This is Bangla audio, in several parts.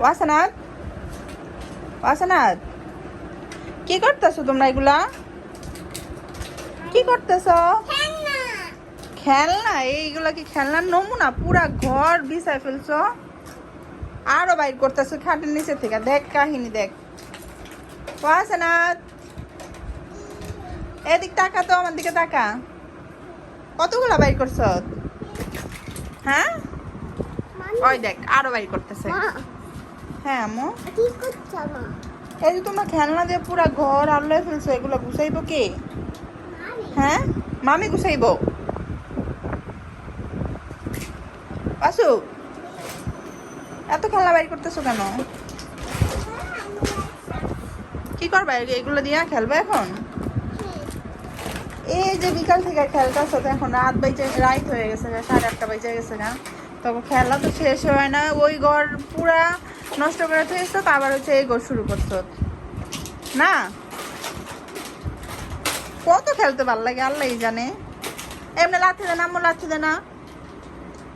ওয়াসানাথ ওয়াসানাথ কি করতেছো তোমরা এগুলা? কি করতেছো? খেলনা। এইগুলা কি খেলনার নমুনা পুরা ঘর বিছায় ফেলছো। আরও বাইর করতেছো খাটের নিচে থেকে। দেখ কাহিনী দেখ। ওয়াসানাথ এদিক তাকা তো আমার দিকে তাকা। কতগুলা বাইর করছ? হ্যাঁ? ওই দেখ আরও বাইর করতেছে। হ্যাঁ আম্মু? কি করছ মা? এই যে তোমরা খেলনা দিয়ে পুরা ঘর আল্লাহ ফেলছো এগুলো গুছাইবো কে? হ্যাঁ? মামি গুছাইবো। আসু এত খেলনা বাইর করতেছো কেন? কি করবা এগুলো দিয়ে খেলবে এখন? এই যে বিকাল থেকে খেলতেছো তো এখন রাত বাইজে রাত হয়ে গেছে, সাড়ে আটটা বাইজে গেছে না? তবে খেলা তো শেষ হয় না, ওই ঘর পুরা নষ্ট করে থেকেছো তো আবার হচ্ছে এই ঘর শুরু করছ। না? কত খেলতে ভালো লাগে আল্লাহই জানে। এমনি লাথি দে না আম্মু লাথি দে না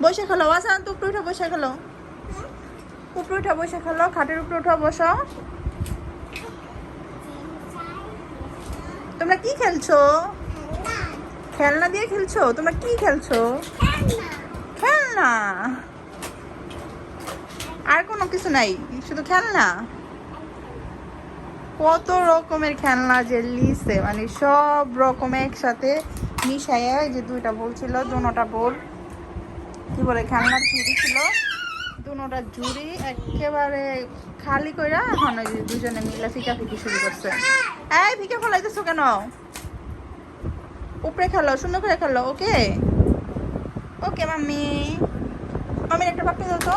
বসে খেলো আসান তো উপরে উঠে, বসে খেলো। উপরে উঠে, বসে খেলো, খাটের উপরে উঠে, বসো। তোমরা কি খেলছো? খেলনা দিয়ে খেলছো? তোমরা কি খেলছো? খেলনা। আর কোনো কিছু নাই? শুধু খেলনা? কত রকমের খেলনা যে লিসে মানে সব রকম একসাথে মিশাইয়া যে দুইটা বল ছিল দুটা বল কি বলে, খেলনার ঝুড়ি ছিল। দুটা ঝুড়ি একেবারে খালি কইরা এখন ওই দুজনে মিলে ফিকা ফিকি শুরু করছে। এই, ফিকা ফলাইতেছো কেন? উপরে খেলো সুন্দর করে খেলো ওকে ওকে মাম্মি। মামির একটা পাপ্পি দাও তো।